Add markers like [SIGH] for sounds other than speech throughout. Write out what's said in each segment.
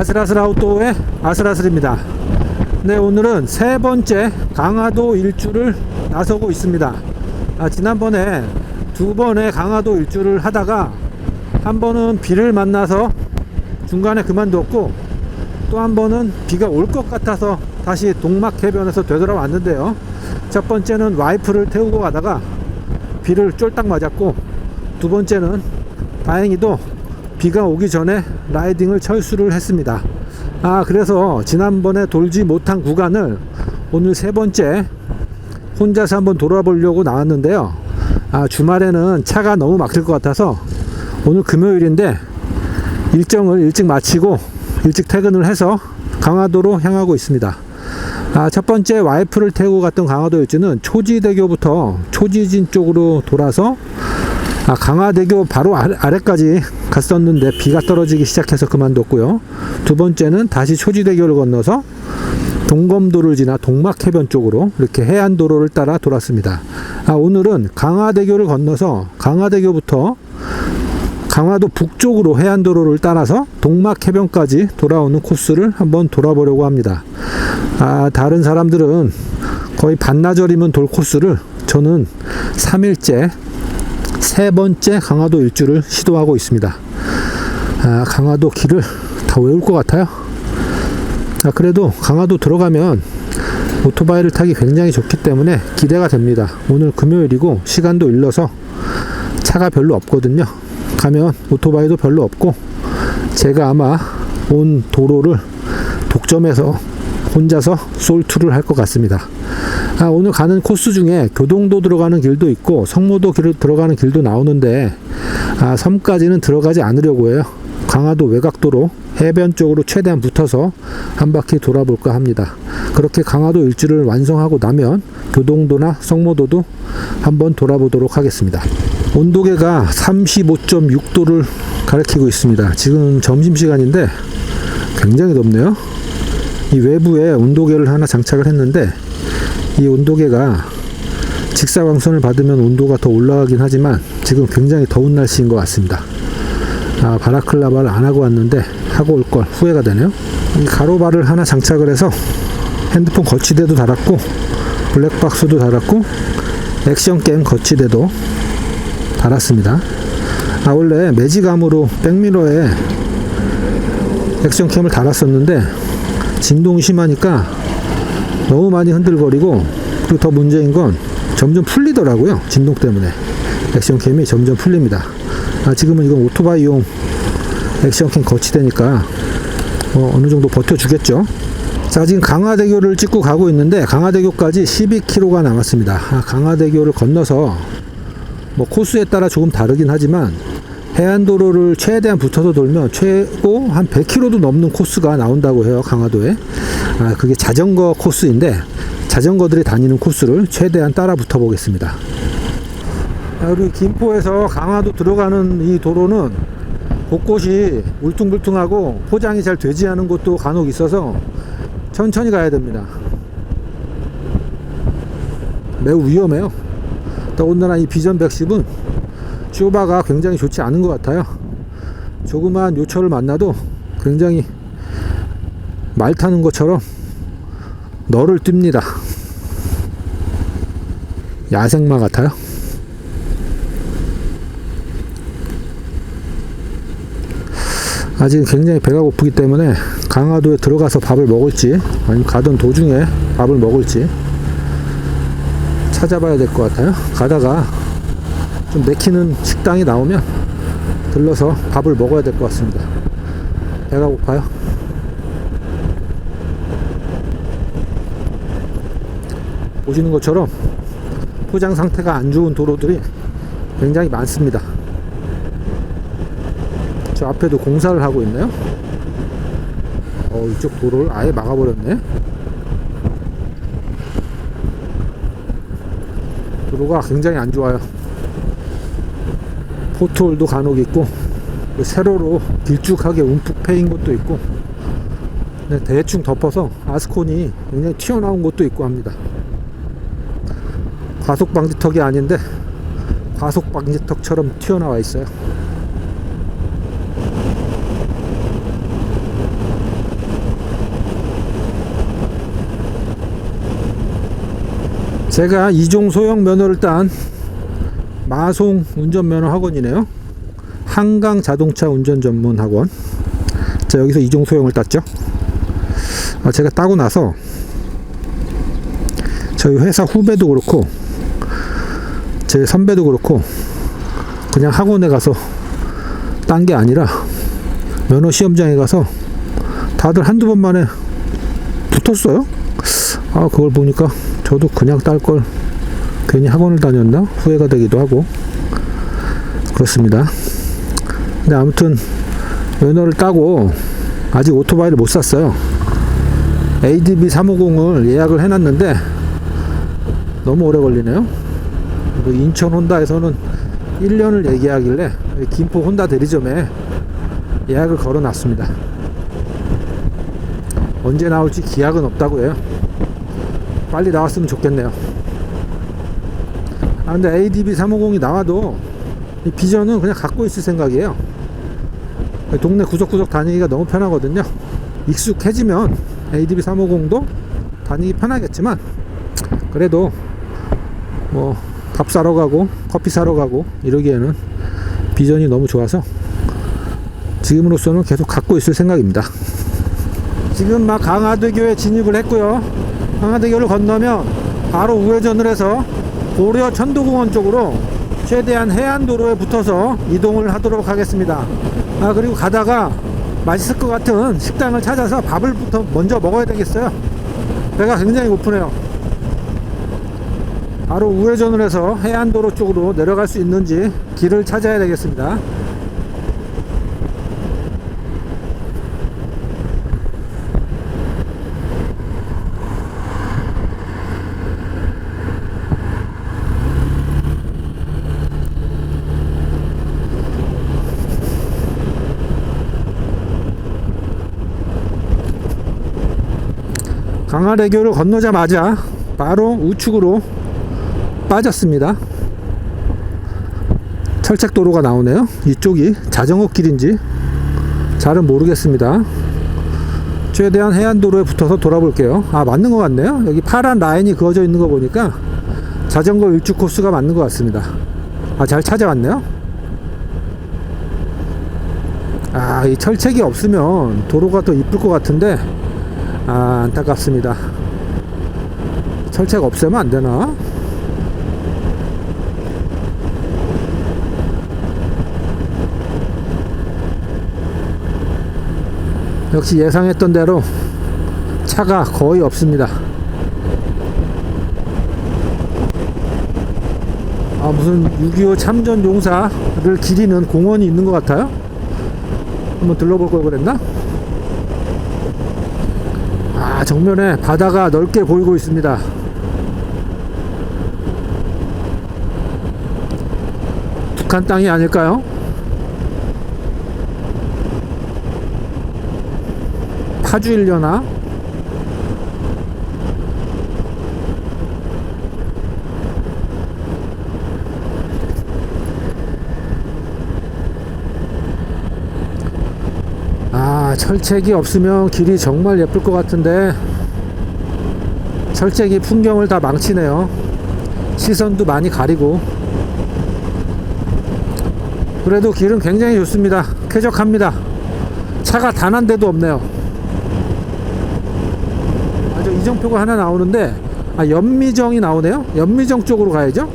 아슬아슬 아웃도어의 아슬아슬입니다. 네, 오늘은 세 번째 강화도 일주를 나서고 있습니다. 아, 지난번에 두 번의 강화도 일주를 하다가 한 번은 비를 만나서 중간에 그만뒀고 또 한 번은 비가 올 것 같아서 다시 동막 해변에서 되돌아왔는데요. 첫 번째는 와이프를 태우고 가다가 비를 쫄딱 맞았고 두 번째는 다행히도 비가 오기 전에 라이딩을 철수를 했습니다. 아, 그래서 지난번에 돌지 못한 구간을 오늘 세 번째 혼자서 한번 돌아보려고 나왔는데요. 아, 주말에는 차가 너무 막힐 것 같아서 오늘 금요일인데 일정을 일찍 마치고 일찍 퇴근을 해서 강화도로 향하고 있습니다. 아, 첫 번째 와이프를 태우고 갔던 강화도 일주는 초지대교부터 초지진 쪽으로 돌아서 아, 강화대교 바로 아래, 아래까지 갔었는데 비가 떨어지기 시작해서 그만뒀고요. 두 번째는 다시 초지대교를 건너서 동검도를 지나 동막해변 쪽으로 이렇게 해안도로를 따라 돌았습니다. 아, 오늘은 강화대교를 건너서 강화대교부터 강화도 북쪽으로 해안도로를 따라서 동막해변까지 돌아오는 코스를 한번 돌아보려고 합니다. 아, 다른 사람들은 거의 반나절이면 돌 코스를 저는 3일째 세 번째 강화도 일주를 시도하고 있습니다. 아, 강화도 길을 다 외울 것 같아요. 아, 그래도 강화도 들어가면 오토바이를 타기 굉장히 좋기 때문에 기대가 됩니다. 오늘 금요일이고 시간도 일러서 차가 별로 없거든요. 가면 오토바이도 별로 없고 제가 아마 온 도로를 독점해서 혼자서 솔투를 할 것 같습니다. 아, 오늘 가는 코스 중에 교동도 들어가는 길도 있고 성모도 길 들어가는 길도 나오는데 아, 섬까지는 들어가지 않으려고 해요. 강화도 외곽도로 해변 쪽으로 최대한 붙어서 한 바퀴 돌아볼까 합니다. 그렇게 강화도 일주를 완성하고 나면 교동도나 성모도도 한번 돌아보도록 하겠습니다. 온도계가 35.6도를 가리키고 있습니다. 지금 점심시간인데 굉장히 덥네요. 이 외부에 온도계를 하나 장착을 했는데 이 온도계가 직사광선을 받으면 온도가 더 올라가긴 하지만 지금 굉장히 더운 날씨인 것 같습니다. 아, 바라클라바를 안 하고 왔는데 하고 올 걸 후회가 되네요. 이 가로바를 하나 장착을 해서 핸드폰 거치대도 달았고 블랙박스도 달았고 액션 게임 거치대도 달았습니다. 아 원래 매직암으로 백미러에 액션캠을 달았었는데 진동이 심하니까 너무 많이 흔들거리고 그리고 더 문제인 건 점점 풀리더라고요. 진동 때문에. 액션캠이 점점 풀립니다. 아 지금은 이건 오토바이용 액션캠 거치대니까 어, 어느 정도 버텨주겠죠. 자 지금 강화대교를 찍고 가고 있는데 강화대교까지 12km가 남았습니다. 아, 강화대교를 건너서 뭐 코스에 따라 조금 다르긴 하지만 해안도로를 최대한 붙어서 돌면 최고 한 100km도 넘는 코스가 나온다고 해요 강화도에. 아, 그게 자전거 코스인데 자전거들이 다니는 코스를 최대한 따라 붙어 보겠습니다. 아, 우리 김포에서 강화도 들어가는 이 도로는 곳곳이 울퉁불퉁하고 포장이 잘 되지 않은 곳도 간혹 있어서 천천히 가야 됩니다. 매우 위험해요. 더군다나 이 비전 110은 쇼바가 굉장히 좋지 않은 것 같아요. 조그마한 요철을 만나도 굉장히 말 타는 것처럼 너를 띱니다. 야생마 같아요. 아직 굉장히 배가 고프기 때문에 강화도에 들어가서 밥을 먹을지 아니면 가던 도중에 밥을 먹을지 찾아봐야 될 것 같아요. 가다가 좀 내키는 식당이 나오면 들러서 밥을 먹어야 될 것 같습니다. 배가 고파요. 보시는 것처럼 포장 상태가 안 좋은 도로들이 굉장히 많습니다. 저 앞에도 공사를 하고 있네요. 어, 이쪽 도로를 아예 막아버렸네. 도로가 굉장히 안 좋아요. 포트홀도 간혹 있고 그 세로로 길쭉하게 움푹 패인 것도 있고 네, 대충 덮어서 아스콘이 굉장히 튀어나온 것도 있고 합니다. 과속방지턱이 아닌데 과속방지턱처럼 튀어나와 있어요. 제가 이종 소형 면허를 딴 마송 운전면허 학원이네요. 한강 자동차 운전 전문 학원. 자, 여기서 이종 소형을 땄죠. 아, 제가 따고 나서 저희 회사 후배도 그렇고 제 선배도 그렇고 그냥 학원에 가서 딴 게 아니라 면허 시험장에 가서 다들 한두 번 만에 붙었어요. 아, 그걸 보니까 저도 그냥 딸걸 괜히 학원을 다녔나 후회가 되기도 하고 그렇습니다. 근데 아무튼 면허를 따고 아직 오토바이를 못 샀어요. ADB 350을 예약을 해놨는데 너무 오래 걸리네요. 그리고 인천 혼다에서는 1년을 얘기하길래 김포 혼다 대리점에 예약을 걸어놨습니다. 언제 나올지 기약은 없다고 해요. 빨리 나왔으면 좋겠네요. 아, 근데 ADB 350이 나와도 이 비전은 그냥 갖고 있을 생각이에요. 동네 구석구석 다니기가 너무 편하거든요. 익숙해지면 ADB 350도 다니기 편하겠지만 그래도 뭐 밥 사러 가고 커피 사러 가고 이러기에는 비전이 너무 좋아서 지금으로서는 계속 갖고 있을 생각입니다. 지금 막 강화대교에 진입을 했고요. 강화대교를 건너면 바로 우회전을 해서 고려 천도공원 쪽으로 최대한 해안도로에 붙어서 이동을 하도록 하겠습니다. 아 그리고 가다가 맛있을 것 같은 식당을 찾아서 밥을부터 먼저 먹어야 되겠어요. 배가 굉장히 고프네요. 바로 우회전을 해서 해안도로 쪽으로 내려갈 수 있는지 길을 찾아야 되겠습니다. 강화대교를 건너자마자 바로 우측으로 빠졌습니다. 철책도로가 나오네요. 이쪽이 자전거 길인지 잘은 모르겠습니다. 최대한 해안도로에 붙어서 돌아볼게요. 아, 맞는 것 같네요. 여기 파란 라인이 그어져 있는 거 보니까 자전거 일주 코스가 맞는 것 같습니다. 아, 잘 찾아왔네요. 아, 이 철책이 없으면 도로가 더 이쁠 것 같은데, 아, 안타깝습니다. 철책 없애면 안 되나? 역시 예상했던 대로 차가 거의 없습니다. 아, 무슨 6.25 참전 용사를 기리는 공원이 있는 것 같아요. 한번 들러볼 걸 그랬나? 아, 정면에 바다가 넓게 보이고 있습니다. 북한 땅이 아닐까요? 파주일려나? 아, 철책이 없으면 길이 정말 예쁠 것 같은데 철책이 풍경을 다 망치네요. 시선도 많이 가리고 그래도 길은 굉장히 좋습니다. 쾌적합니다. 차가 단 한 대도 없네요. 아, 저 이정표가 하나 나오는데 아, 연미정이 나오네요. 연미정 쪽으로 가야죠.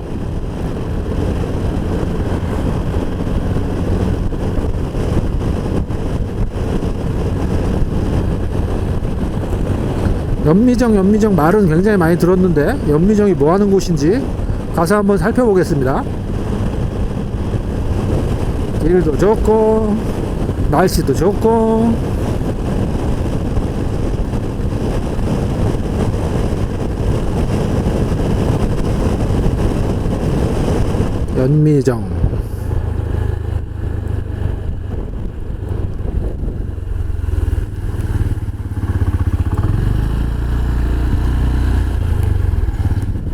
연미정 연미정 말은 굉장히 많이 들었는데 연미정이 뭐 하는 곳인지 가서 한번 살펴보겠습니다. 길도 좋고 날씨도 좋고 연미정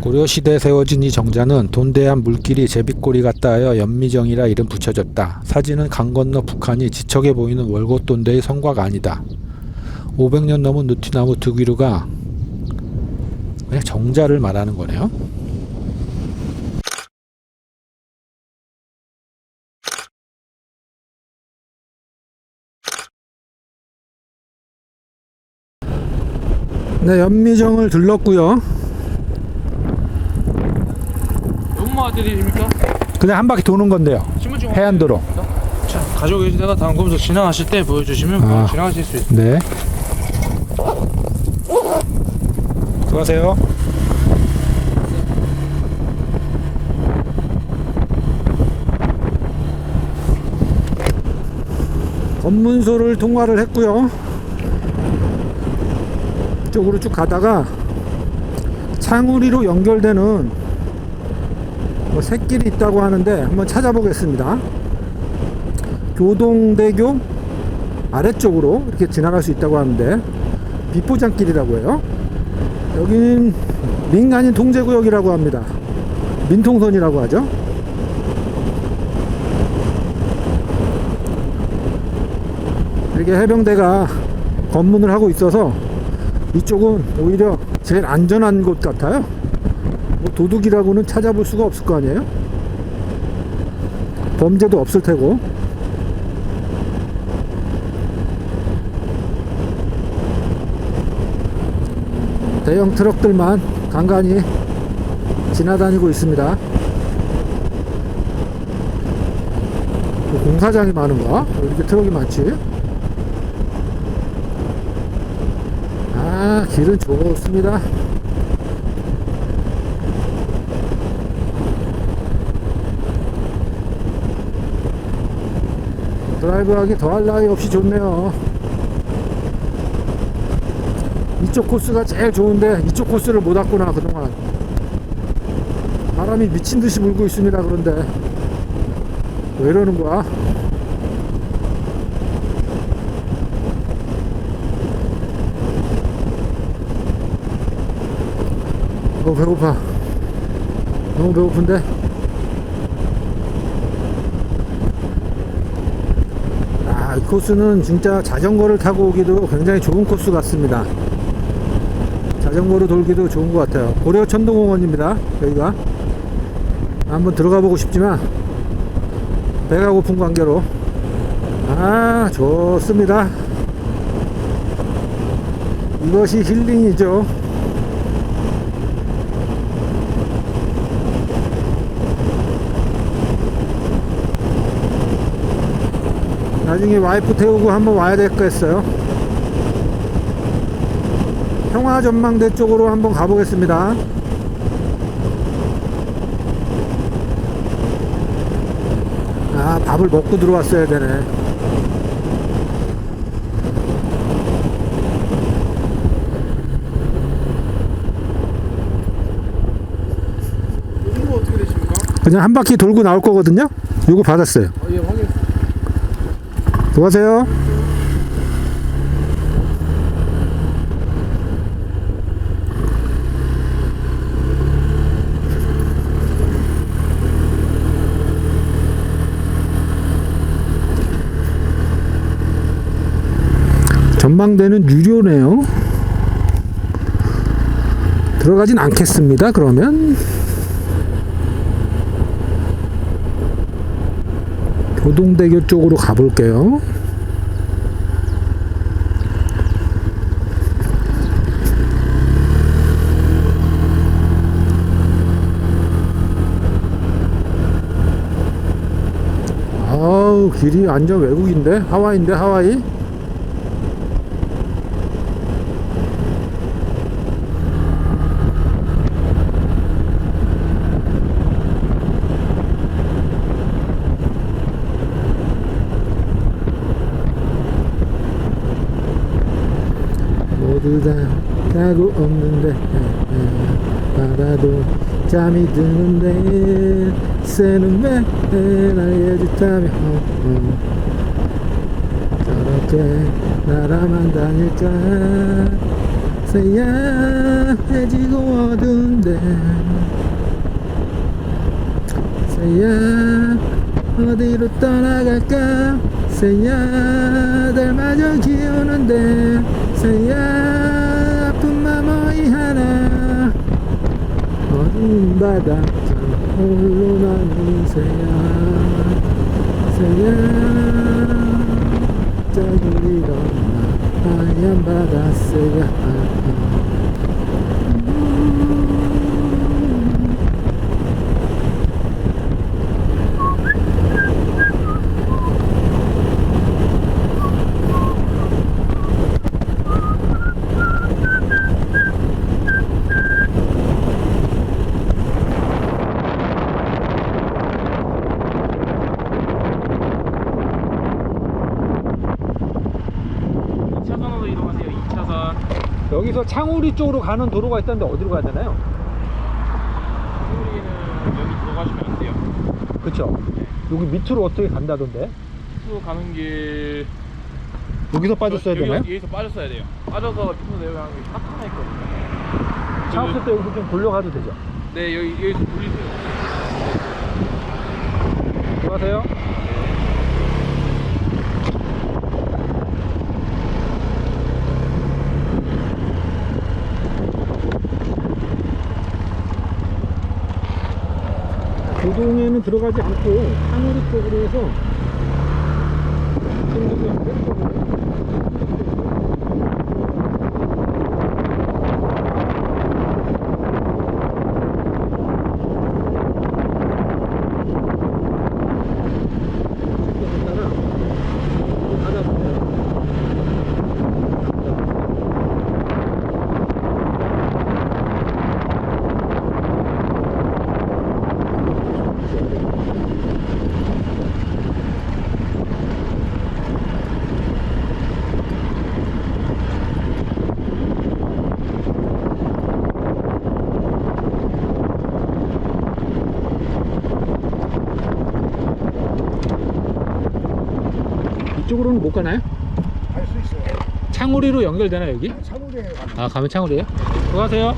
고려시대에 세워진 이 정자는 돈대한 물길이 제비꼬리 같다 하여 연미정이라 이름 붙여졌다. 사진은 강 건너 북한이 지척에 보이는 월곶돈대의 성곽 아니다. 500년 넘은 느티나무 두기루가 그냥 정자를 말하는 거네요. 네, 연미정을 들렀고요. 아들이십니까? 그냥 한 바퀴 도는 건데요. 신분증 해안도로. 자, 가지고 계시다가 다음 검사 지나가실 때 보여주시면 아. 지나가실 수 있습니다. 네. 수고하세요. 검문소를 통과를 했고요. 이쪽으로 쭉 가다가 창우리로 연결되는 뭐 새길이 있다고 하는데 한번 찾아보겠습니다. 교동대교 아래쪽으로 이렇게 지나갈 수 있다고 하는데 비포장길이라고 해요. 여기는 민간인 통제구역이라고 합니다. 민통선이라고 하죠. 이렇게 해병대가 검문을 하고 있어서 이쪽은 오히려 제일 안전한 곳 같아요. 뭐 도둑이라고는 찾아볼 수가 없을 거 아니에요? 범죄도 없을 테고. 대형 트럭들만 간간히 지나다니고 있습니다. 뭐 공사장이 많은가? 왜 이렇게 트럭이 많지? 아, 길은 좋습니다. 드라이브하기 더할 나위 없이 좋네요. 이쪽 코스가 제일 좋은데 이쪽 코스를 못 왔구나 그동안. 바람이 미친 듯이 불고 있습니다 그런데. 왜 이러는 거야? 어 배고파. 너무 배고픈데 아, 이 코스는 진짜 자전거를 타고 오기도 굉장히 좋은 코스 같습니다. 자전거로 돌기도 좋은 것 같아요. 고려 천도공원입니다. 여기가 한번 들어가 보고 싶지만 배가 고픈 관계로 아 좋습니다. 이것이 힐링이죠. 나중에 와이프 태우고 한번 와야 될거 했어요. 평화전망대 쪽으로 한번 가보겠습니다. 아, 밥을 먹고 들어왔어야 되네. 그냥 한 바퀴 돌고 나올 거거든요. 요거 받았어요. 아, 예. 수고하세요. 전망대는 유료네요. 들어가진 않겠습니다. 그러면 교동대교 쪽으로 가볼게요. 아우 길이 완전 외국인데 하와이인데 하와이 모두 다 가고 없는데 에, 에, 바라도 잠이 드는데 새는 왜 나의 짓다며 어, 어. 저렇게 나라만 다닐까? 새야 해지고 어두운데. 새야 어디로 떠나갈까? 새야 달마저 기우는데. 새야 바닷가 홀로 남은 새야. 새야 저기 일어나. 하얀 바다 새야 여기서 창우리 쪽으로 가는 도로가 있다는데 어디로 가야 되나요? 우리는 여기 들어가시면 안 돼요. 그쵸? 여기 밑으로 어떻게 간다던데? 수 가는 길 여기서 빠졌어야 여기, 되나요? 여기서 빠졌어야 돼요. 빠져서 밑으로 내려가는 게 하나 있거든요. 차 없을 때 여기서 좀 돌려가도 되죠? 네 여기 여기서 돌리세요. 들어가세요. 교동에는 들어가지 않고 하늘이 쪽으로 해서 충북 양대 쪽으로 갔다가 가다 보면 이쪽으로는 못 가나요? 갈 수 있어요. 창우리로 연결되나 여기? 사무장에 가면 아 가면 창우리에요? 수고하세요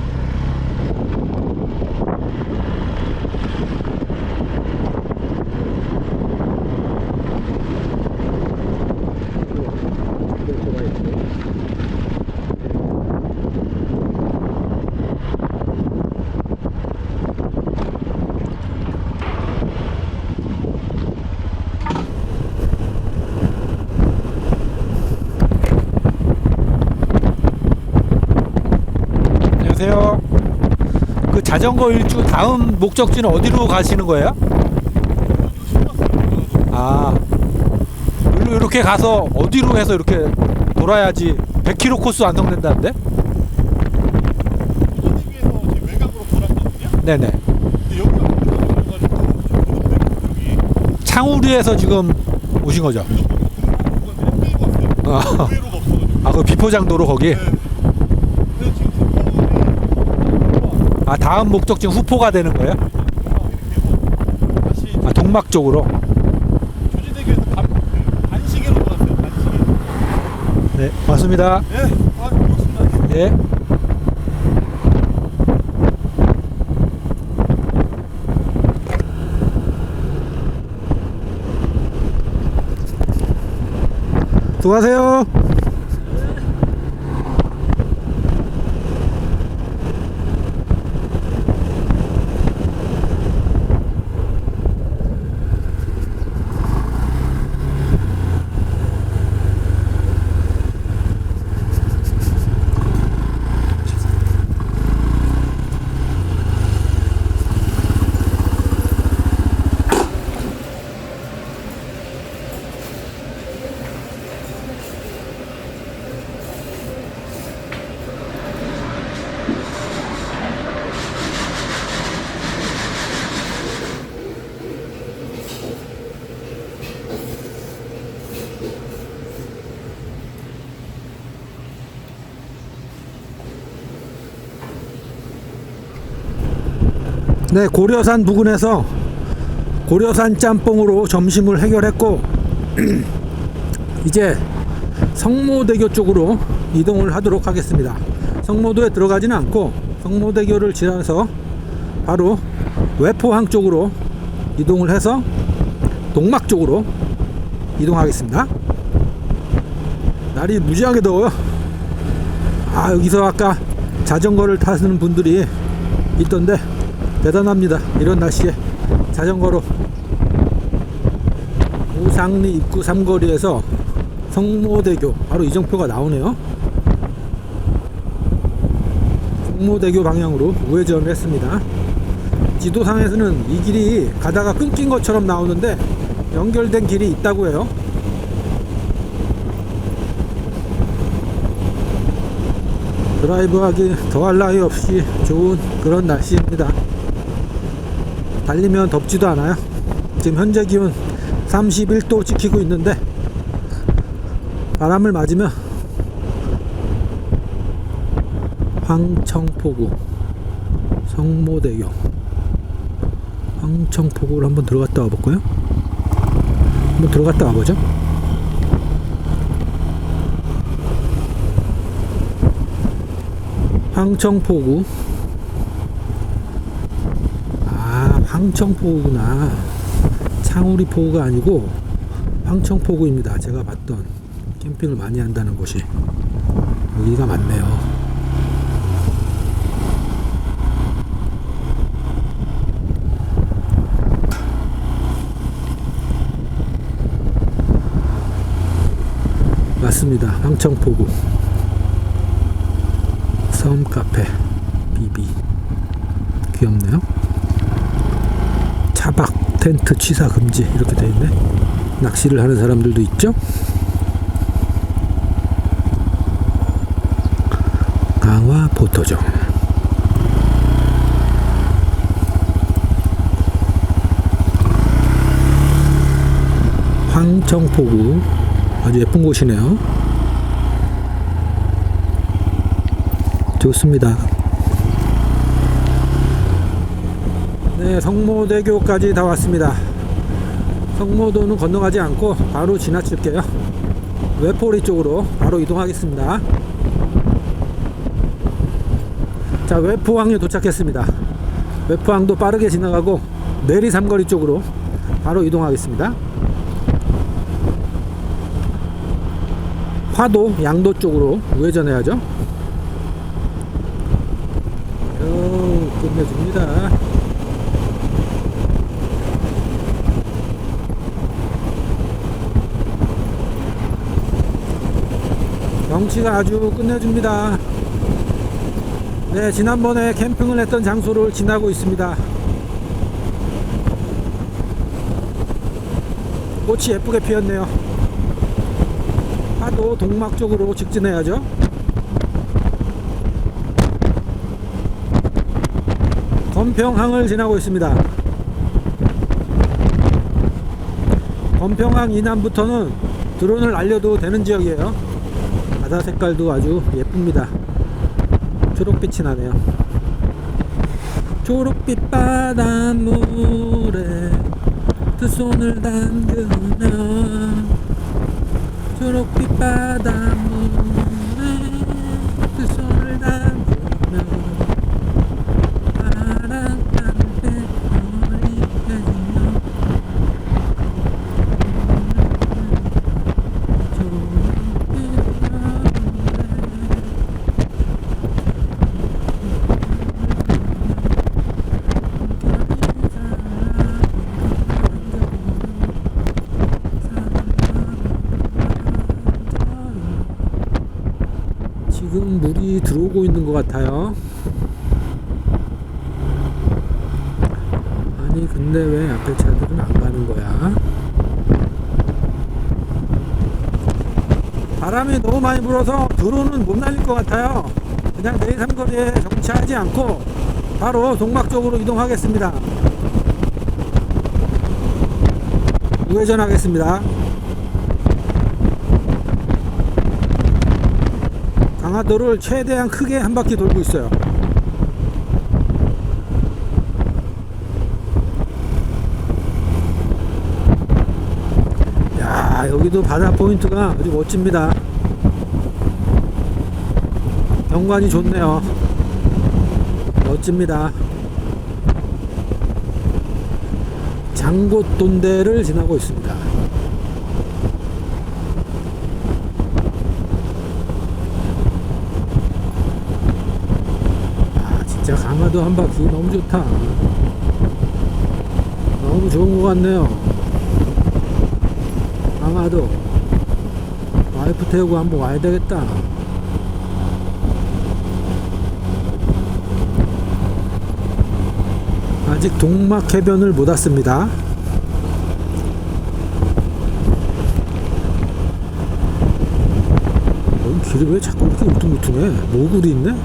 그 자전거 일주 다음 목적지는 어디로 가시는 거예요? 아 이렇게 가서 어디로 해서 이렇게 돌아야지 100km 코스 완성된다는데? 네네 창우리에서 지금 오신 거죠? 왔어요. 아, 없어가지고. 아, 그 비포장도로 거기? 네. 그래서 지금 후폭이 아 다음 목적지 후포가 되는 거예요? 다시 아 동막 쪽으로? 조지대교에서 반, 그 반시계로 돌았어요. 반시계. 네 맞습니다 네. 아, 고맙습니다. 예. 수고하세요. 네, 고려산 부근에서 고려산 짬뽕으로 점심을 해결했고 [CLEARS THROAT] 이제 성모대교 쪽으로 이동을 하도록 하겠습니다. 성모도에 들어가지는 않고 성모대교를 지나서 바로 외포항 쪽으로 이동을 해서 동막 쪽으로 이동하겠습니다. 날이 무지하게 더워요. 아 여기서 아까 자전거를 타시는 분들이 있던데 대단합니다. 이런 날씨에 자전거로 우상리 입구 삼거리에서 성모대교 바로 이정표가 나오네요. 성모대교 방향으로 우회전을 했습니다. 지도상에서는 이 길이 가다가 끊긴 것처럼 나오는데 연결된 길이 있다고 해요. 드라이브하기 더할 나위 없이 좋은 그런 날씨입니다. 달리면 덥지도 않아요. 지금 현재 기온 31도 찍히고 있는데 바람을 맞으면 황청포구 성모대교 황청포구를 한번 들어갔다 와볼까요? 한번 들어갔다 와보죠. 황청포구 아 황청포구나. 창우리 포구가 아니고 황청포구입니다. 제가 봤던 캠핑을 많이 한다는 곳이. 여기가 맞네요. 맞습니다. 황청포구. 섬 카페 비비. 귀엽네요 차박 텐트 취사 금지 이렇게 돼 있네. 낚시를 하는 사람들도 있죠? 강화 포토존. 황청포구. 아주 예쁜 곳이네요. 좋습니다 네 성모대교까지 다 왔습니다. 성모도는 건너가지 않고 바로 지나칠게요. 외포리 쪽으로 바로 이동하겠습니다. 자 외포항에 도착했습니다. 외포항도 빠르게 지나가고 내리 삼거리 쪽으로 바로 이동하겠습니다. 화도 양도 쪽으로 우회전해야죠. 요 끝내줍니다 경치가 아주 끝내줍니다. 네, 지난번에 캠핑을 했던 장소를 지나고 있습니다. 꽃이 예쁘게 피었네요. 파도 동막 쪽으로 직진해야죠. 건평항을 지나고 있습니다. 건평항 이남부터는 드론을 날려도 되는 지역이에요. 바다 색깔도 아주 예쁩니다. 초록빛이 나네요. 초록빛 바닷물에 두 손을 담그면 초록빛 바닷물에 두 손을 담그면 파란 땅배터리 펴지며 지금 물이 들어오고 있는 것 같아요. 아니 근데 왜 앞에 차들은 안 가는 거야? 바람이 너무 많이 불어서 드론은 못 날릴 것 같아요. 그냥 내일 삼거리에 정차하지 않고 바로 동막 쪽으로 이동하겠습니다. 우회전하겠습니다. 강화도를 최대한 크게 한 바퀴 돌고 있어요. 야, 여기도 바다 포인트가 아주 멋집니다. 경관이 좋네요. 멋집니다. 장곳 돈대를 지나고 있습니다. 강화도 한 바퀴 너무 좋다. 너무 좋은 것 같네요. 강화도 와이프 태우고 한번 와야 되겠다. 아직 동막 해변을 못 왔습니다. 길이 왜 자꾸 이렇게 울퉁불퉁해? 모굴이 있네?